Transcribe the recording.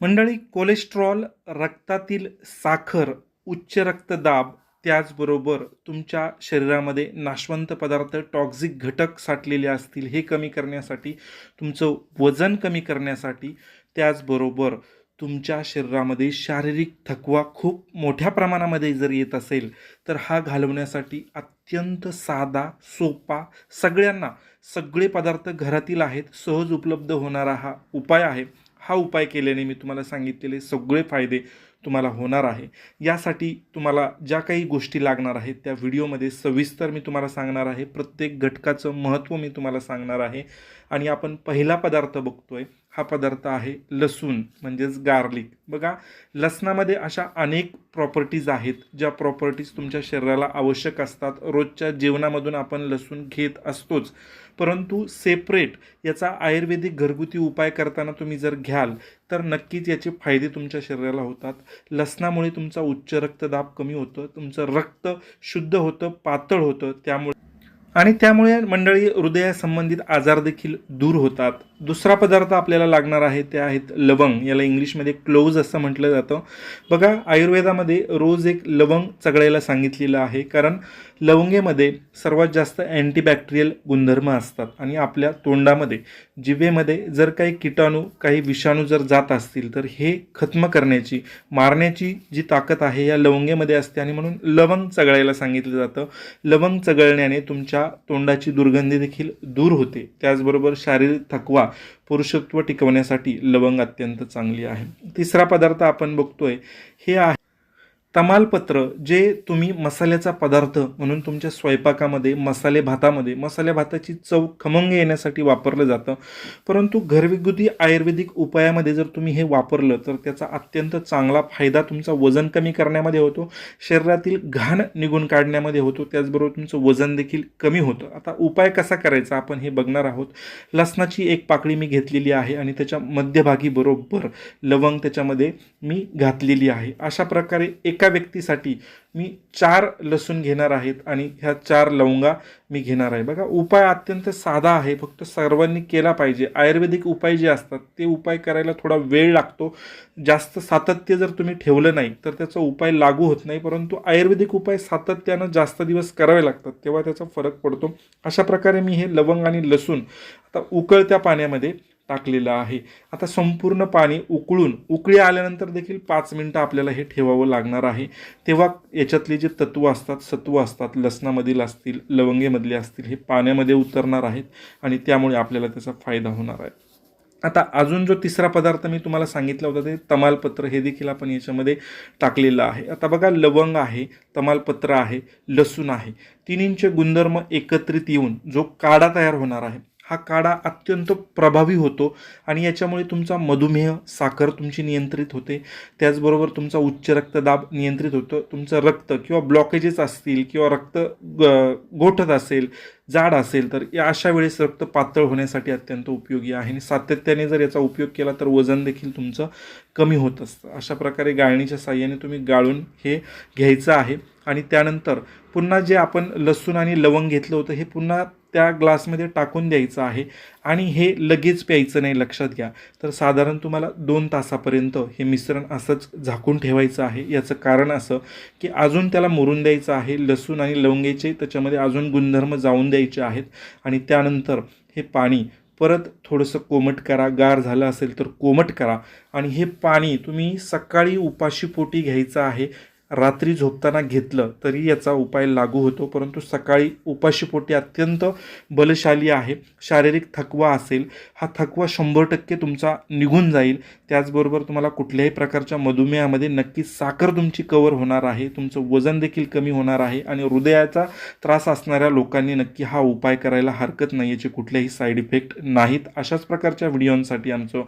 मंडळी कोलेस्ट्रॉल रक्तातील साखर उच्च रक्तदाब त्याचबरोबर तुमच्या शरीरामध्ये नाशवंत पदार्थ टॉक्झिक घटक साठलेले असतील हे कमी करण्यासाठी तुमचं वजन कमी करण्यासाठी त्याचबरोबर तुमच्या शरीरामध्ये शारीरिक थकवा खूप मोठ्या प्रमाणामध्ये जर येत असेल तर हा घालवण्यासाठी अत्यंत साधा सोपा सगळ्यांना सगळे पदार्थ घरातील आहेत सहज उपलब्ध होणारा हा उपाय आहे. हा उपाय केल्याने मी तुम्हाला सांगितलेले सगळे फायदे तुम्हाला होणार आहे. यासाठी तुम्हाला ज्या काही गोष्टी लागणार आहेत त्या व्हिडिओमध्ये सविस्तर मी तुम्हाला सांगणार आहे. प्रत्येक घटकाचं महत्त्व मी तुम्हाला सांगणार आहे. आणि आपण पहिला पदार्थ बघतोय हा पदार्थ आहे लसूण म्हणजेच गार्लिक बघा लसणामध्ये अशा अनेक प्रॉपर्टीज आहेत ज्या प्रॉपर्टीज तुमच्या शरीराला आवश्यक असतात. रोजच्या जेवणामधून आपण लसूण घेत असतोच. परंतु सेपरेट याचा आयुर्वेदिक घरगुती उपाय करताना तुम्ही जर घ्याल तर नक्कीच याचे फायदे तुमच्या शरीराला होतात. लसणामुळे तुमचा उच्च रक्तदाब कमी होतं तुमचं रक्त शुद्ध होतं पातळ होतं त्यामुळे आणि त्यामुळे मंडळी हृदयासंबंधित आजार देखील दूर होतात. दुसरा पदार्थ आपल्याला लागणार आहे ते आहेत लवंग. याला इंग्लिशमध्ये क्लोज असं म्हटलं जातं. बघा आयुर्वेदामध्ये रोज एक लवंग चगळायला सांगितलेलं आहे. कारण लवंगेमध्ये सर्वात जास्त अँटीबॅक्टेरियल गुणधर्म असतात. आणि आपल्या तोंडामध्ये जिभेमध्ये जर काही किटाणू काही विषाणू जर जात असतील तर हे खत्म करण्याची मारण्याची जी ताकद आहे या लवंगेमध्ये असते. आणि म्हणून लवंग चगळायला सांगितलं जातं. लवंग चगळण्याने तुमच्या तोंडाची दुर्गंधी देखील दूर होते. त्याचबरोबर शारीरिक थकवा पुरुषत्व टिकवण्यासाठी लवंग अत्यंत चांगली आहे. तिसरा पदार्थ आपण बघतोय हे आहे तमालपत्र जे तुम्ही मसाल्याचा पदार्थ म्हणून तुमच्या स्वयंपाकामध्ये मसाले भातामध्ये मसाल्या भाताची चव खमंग येण्यासाठी वापरलं जातं. परंतु घरगुती आयुर्वेदिक उपायामध्ये जर तुम्ही हे वापरलं तर त्याचा अत्यंत चांगला फायदा तुमचा वजन कमी करण्यामध्ये होतो. शरीरातील घाण निघून काढण्यामध्ये होतो. त्याचबरोबर तुमचं वजन देखील कमी होतं. आता उपाय कसा करायचा आपण हे बघणार आहोत. लसणाची एक पाकळी मी घेतलेली आहे आणि त्याच्या मध्यभागी बरोबर लवंग त्याच्यामध्ये मी घातलेली आहे. अशा प्रकारे एका व्यक्तीसाठी मी चार लसूण घेणार आहेत आणि ह्या चार लवंगा मी घेणार आहे. बघा उपाय अत्यंत साधा आहे फक्त सर्वांनी केला पाहिजे. आयुर्वेदिक उपाय जे असतात ते उपाय करायला थोडा वेळ लागतो. जास्त सातत्य जर तुम्ही ठेवलं नाही तर त्याचा उपाय लागू होत नाही परंतु आयुर्वेदिक उपाय सातत्यानं जास्त दिवस करावे लागतात तेव्हा त्याचा फरक पडतो. अशा प्रकारे मी हे लवंग आणि लसूण आता उकळत्या पाण्यामध्ये टाकलेलं आहे. आता संपूर्ण पाणी उकळून उकळी आल्यानंतर देखील पाच मिनटं आपल्याला हे ठेवावं लागणार आहे. तेव्हा याच्यातले जे तत्व असतात सत्व असतात लसणामधील असतील लवंगेमधले असतील हे पाण्यामध्ये उतरणार आहेत आणि त्यामुळे आपल्याला त्याचा फायदा होणार आहे. आता अजून जो तिसरा पदार्थ मी तुम्हाला सांगितला होता ते तमालपत्र हे देखील आपण याच्यामध्ये टाकलेलं आहे. आता बघा लवंग आहे तमालपत्र आहे लसूण आहे. तिन्हींचे गुणधर्म एकत्रित येऊन जो काढा तयार होणार आहे हा काढा अत्यंत प्रभावी होतो आणि याच्यामुळे तुमचा मधुमेह साखर तुमची नियंत्रित होते. त्याचबरोबर तुमचा उच्च रक्तदाब नियंत्रित होतं. तुमचं रक्त किंवा ब्लॉकेजेस असतील किंवा रक्त ग गोठत असेल जाड असेल तर या अशा वेळेस रक्त पातळ होण्यासाठी अत्यंत उपयोगी आहे. आणि सातत्याने जर याचा उपयोग केला तर वजन देखील तुमचं कमी होत असतं. अशा प्रकारे गाळणीच्या साह्याने तुम्ही गाळून हे घ्यायचं आहे. आणि त्यानंतर पुन्हा जे आपण लसूण आणि लवंग घेतलं होतं हे पुन्हा त्या ग्लासमध्ये टाकून द्यायचं आहे आणि हे लगेच प्यायचं नाही लक्षात घ्या. तर साधारण तुम्हाला दोन तासापर्यंत हे मिश्रण असंच झाकून ठेवायचं आहे. याचं कारण असं की अजून त्याला मुरून द्यायचं आहे लसूण आणि लवंगेचे त्याच्यामध्ये अजून गुणधर्म जाऊन द्यायचे आहेत आणि त्यानंतर हे पाणी परत थोडंसं कोमट करा गार झालं असेल तर कोमट करा. आणि हे पाणी तुम्ही सकाळी उपाशी पोटी घ्यायचं आहे रात्री झोपताना घेतलं तरी याचा उपाय लागू होतो परंतु सकाळी उपाशीपोटी अत्यंत बलशाली आहे. शारीरिक थकवा असेल हा थकवा शंभर टक्के तुमचा निघून जाईल. त्याचबरोबर तुम्हाला कुठल्याही प्रकारच्या मधुमेहामध्ये नक्की साखर तुमची कवर होणार आहे तुमचं वजन देखील कमी होणार आहे आणि हृदयाचा त्रास असणाऱ्या लोकांनी नक्की हा उपाय करायला हरकत नाही याचे कुठलेही साईड इफेक्ट नाहीत. अशाच प्रकारच्या व्हिडिओंसाठी आमचं